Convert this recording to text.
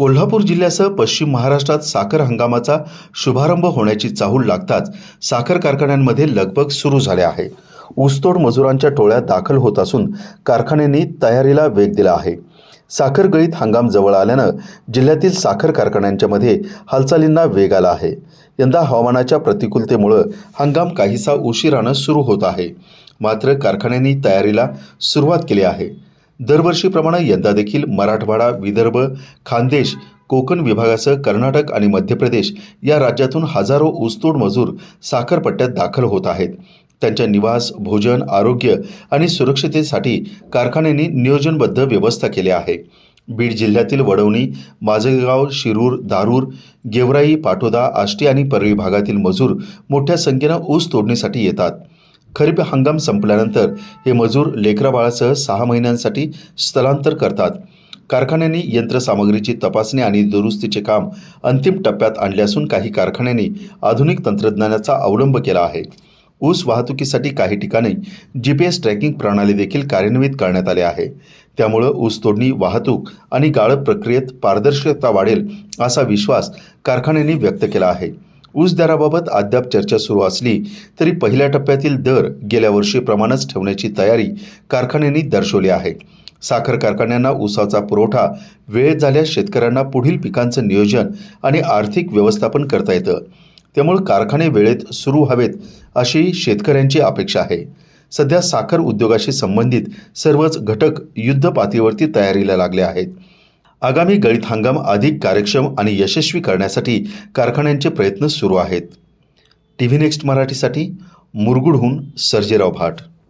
कोल्हापूर जिल्ह्यासह पश्चिम महाराष्ट्रात साखर हंगामाचा शुभारंभ होण्याची चाहूल लागताच साखर कारखान्यांमध्ये लगबग सुरू झाले आहे. ऊसतोड मजुरांच्या टोळ्या दाखल होत असून कारखान्यांनी तयारीला वेग दिला आहे. साखर गळीत हंगाम जवळ आल्यानं जिल्ह्यातील साखर कारखान्यांच्या मध्ये हालचालींना वेग आला आहे. यंदा हवामानाच्या प्रतिकूलतेमुळं हंगाम काहीसा उशिरानं सुरू होत आहे. मात्र कारखान्यांनी तयारीला सुरुवात केली आहे. दरवर्षीप्रमाणे यंदा देखील मराठवाडा विदर्भ खानदेश कोकण विभागासह कर्नाटक आणि मध्य प्रदेश या राज्यातून हजारो ऊसतोड मजूर साखरपट्ट्यात दाखल होत आहेत. त्यांच्या निवास भोजन आरोग्य आणि सुरक्षितेसाठी कारखान्यांनी नियोजनबद्ध व्यवस्था केली आहे. बीड जिल्ह्यातील वडवणी माझगाव शिरूर दारूर गेवराई पाटोदा आष्टी आणि परळी भागातील मजूर मोठ्या संख्येनं ऊस तोडणीसाठी येतात. खरीप हंगाम संपल्यानंतर हे मजूर लेकराबाळासह सहा महिन्यांसाठी स्थलांतर करतात. कारखान्यांनी यंत्रसामग्रीची तपासणी आणि दुरुस्तीचे काम अंतिम टप्प्यात आणले असून काही कारखान्यांनी आधुनिक तंत्रज्ञानाचा अवलंब केला आहे. ऊस वाहतुकीसाठी काही ठिकाणी जी पी एस ट्रॅकिंग प्रणाली देखील कार्यान्वित करण्यात आली आहे. त्यामुळं ऊस तोडणी वाहतूक आणि गाळप प्रक्रियेत पारदर्शकता वाढेल असा विश्वास कारखान्यांनी व्यक्त केला आहे. ऊस दराबाबत अद्याप चर्चा सुरू असली तरी पहिल्या टप्प्यातील दर गेल्या वर्षीप्रमाणेच ठेवण्याची तयारी कारखान्यांनी दर्शवली आहे. साखर कारखान्यांना ऊसाचा पुरवठा वेळेत झाल्यास शेतकऱ्यांना पुढील पिकांचं नियोजन आणि आर्थिक व्यवस्थापन करता येतं. त्यामुळे कारखाने वेळेत सुरू हवेत अशी शेतकऱ्यांची अपेक्षा आहे. सध्या साखर उद्योगाशी संबंधित सर्वच घटक युद्ध पातळीवरती तयारीला लागले आहेत. आगामी गळीत हंगाम अधिक कार्यक्षम आणि यशस्वी करण्यासाठी कारखान्यांचे प्रयत्न सुरू आहेत. टी व्ही नेक्स्ट मराठीसाठी मुरगुडहून सर्जेराव भाट